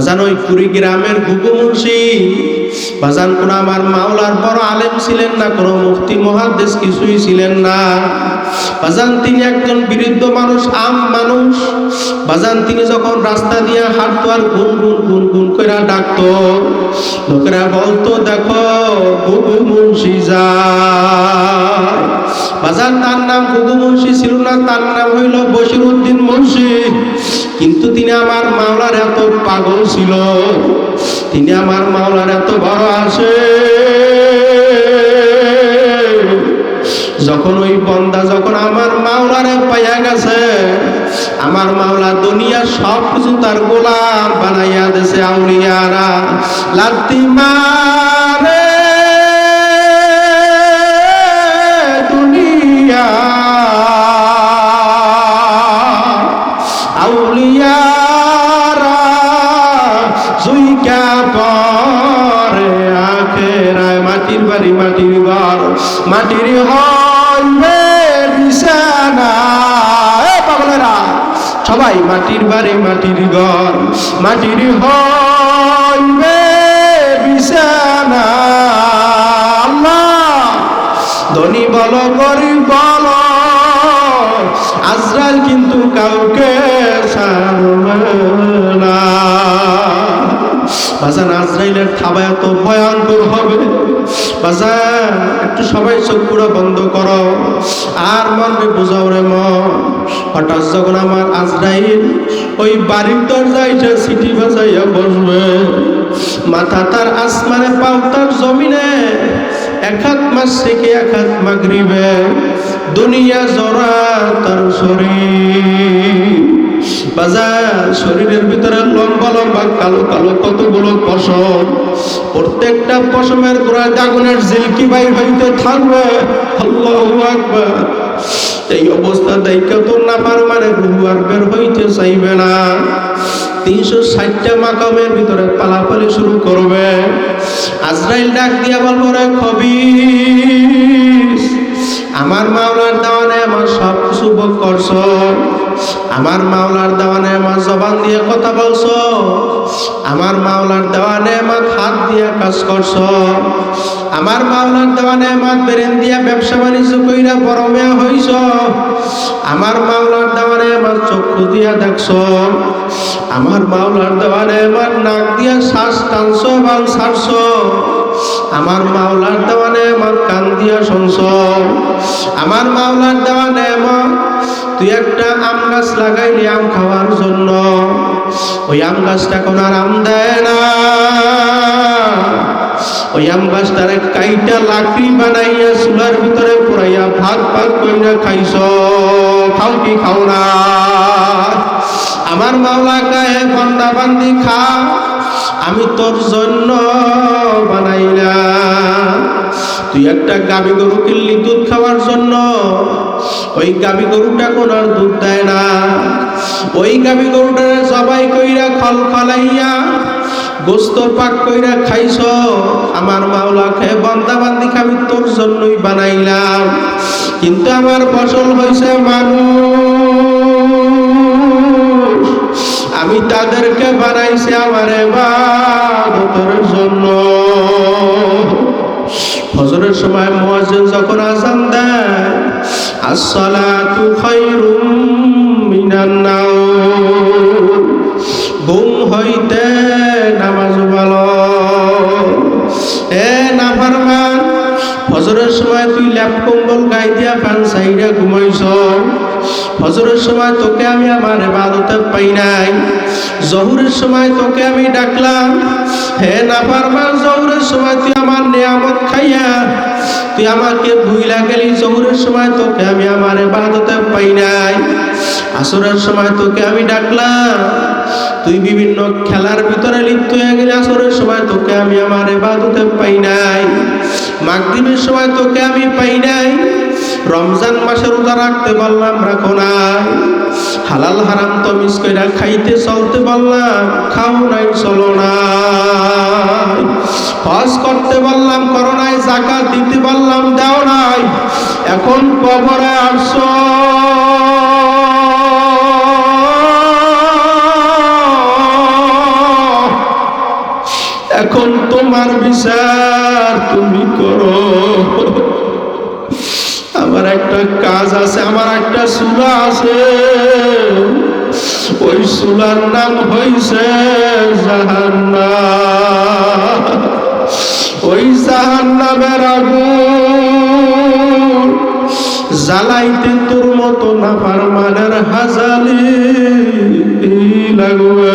বাজান ওই কুড়িগ্রামের গুগু মুন্সি বাজান কোন আমার মাওলার বড় আলেম ছিলেন না, কোনো মুফতি মহাদেশ কিছুই ছিলেন না। বাজান তিনি একজন বিরুদ্ধ মানুষ, আম মানুষ। বাজান তিনি যখন রাস্তা দিয়ে হাঁটতো আর গুন গুন গুন গুন করে ডাকতো, লোকেরা বলতো, দেখো গুগু মুন্সি যায় বাজার তার নাম গুগু মুন্সি ছিল না, তার নাম হইল বশির উদ্দিন মুন্সি। কিন্তু তিনি আমার মাওলার এত পাগল ছিল। তিনি আমার মাওলার এত বড় আসে যখন ওই বন্দা যখন আমার মাওলারে পাইয়া গেছে, আমার মাওলা দুনিয়া সব কিছু তার গোলাম বানাইয়া দেশে আউলিয়ারা। লাত্তি মাটির ঘর, মাটির হইবে বিছানা। পাগলেরা, সবাই মাটির বাড়ি, মাটির ঘর, মাটির হইবে বিছানা। ধনী বল, গরিব বলো আজরাল কিন্তু কাউকে না। বাজান আজরাইলের থাবা এত ভয়ঙ্কর হবে। বাজান একটু সবাই চোখ পুরো বন্ধ করো। আর মনকে বুঝাও রে মন। হঠাৎ যখন আমার আজরাইল ওই বাড়ির দরজায় সিটি বাজাইয়া বসবে, মাথা তার আসমানে, পাও তার জমিনে, এক হাত মাস থেকে এক হাত মাগরিবে, দুনিয়া জরা তার শরীর। শরীরের ভিতরে লম্বা লম্বা কালো কালো কতগুলো পশম। প্রত্যেকটা পশমের গোড়ায় আগুনের জিলকি বাই হইতে থাকবে। এই অবস্থা দেখে তো না পার মানে রুহু আর বের হইতে চাইবে না। তিনশো ষাটটা মাকামের ভিতরে পালাপালি শুরু করবে। আজরাইল ডাক দিয়া বলব, রে কবি আমার মাওলার দেওয়ানে আমার সব কিছু করছ। আমার মাওলার দেওয়ানে আমার জবান দিয়ে কথা বলছো। আমার মাওলার দেওয়ানে আমার হাত দিয়ে কাজ করছ। আমার মাওলার দেওয়ানে আমার ব্রেন দিয়া ব্যবসা বাণিজ্য কইরা বড় মেয়া হইছ। আমার মাওলার দেওয়ানে আমার চক্ষু দিয়া দেখছ। আমার মাওলার দেওয়ানে আমার নাক দিয়া শ্বাস টানছো বাল ছাড়ছো। আমার মাওলার দেওয়ানে আমার কান দিয়া শুনছ। আমার মাওলার দেওয়ানে আমার তুই একটা আম গাছ লাগাইলি আম খাওয়ার জন্য। ওই আম গাছটা কোন আর দেয় না। ওই আম গাছটারে কাইটা লাকড়ি বানাইয়া চুলার ভিতরে পুরাইয়া ভাত ভাত কইরা খাইছ। খাও কি খাও না। আমার মাওলা গায়ে বন্দা বান্দি খা, আমি তোর জন্য বানাইলাম। তুই একটা গাবি গরু কিনলি দুধ খাওয়ার জন্য। ওই গাবি গরুটা কোন আর দুধ দেয় না। ওই গাবি গরুটা সবাই কইরা খল খলাইয়া গোস্ত পাক কইরা খাইছ। আমার মাওলাকে বন্দা বান্দি আমি তোর জন্যই বানাইলাম। কিন্তু আমার ফসল হয়েছে মানুষ। আমি তাদেরকে বানাইছি আমার এবাদতের জন্য। ফজরের সময় মুয়াজ্জিন যখন আজান দেয় আসসালাতু খায়রুম মিনান নাওম। ঘুম হইতে নামাজ ভালো। এ নাফরমান, ফজরের সময় তুই ল্যাপ কম্বল গাই দিয়া ফ্যান সাইডে ঘুমাইছ। ফজরের সময় তোকে আমি আমার এবাদতে পাই নাই। জহুরের সময় তোকে আমি ডাকলাম। হে নাফারমান, জহুরের সময় তুই আমার নিয়ামত খাইয়া তুই আমাকে ভুইলা গেলি জহুরের সময়, তোকে আমি আমার এবাদতে পাই নাই। আসরের সময় তোকে আমি ডাকলাম। তুই বিভিন্ন খেলার ভিতরে লিপ্ত হয়ে গেলি, আসরের সময় তোকে আমি আমার এবাদতে পাই নাই। মাগরিবের সময় তোকে আমি পাই নাই। রমজান মাসে রোজা রাখতে পারলাম, রাখো না হালাল হারাম তো মিস কইরা খাইতে চলতে বললাম খাও নাই, চলো না হজ করতে বললাম করো নাই জাকাত দিতে বললাম, দাও নাই, এখন কবরে আসো। এখন তোমার বিচার তুমি করো। আমার একটা কাজ আছে, আমার একটা চুলা আছে। ওই চুলার নাম হয়েছে জাহান্না ওই জাহান্নামের আগুন জ্বালাইতে তোর মতো না পারমানের হাজালি লাগবে।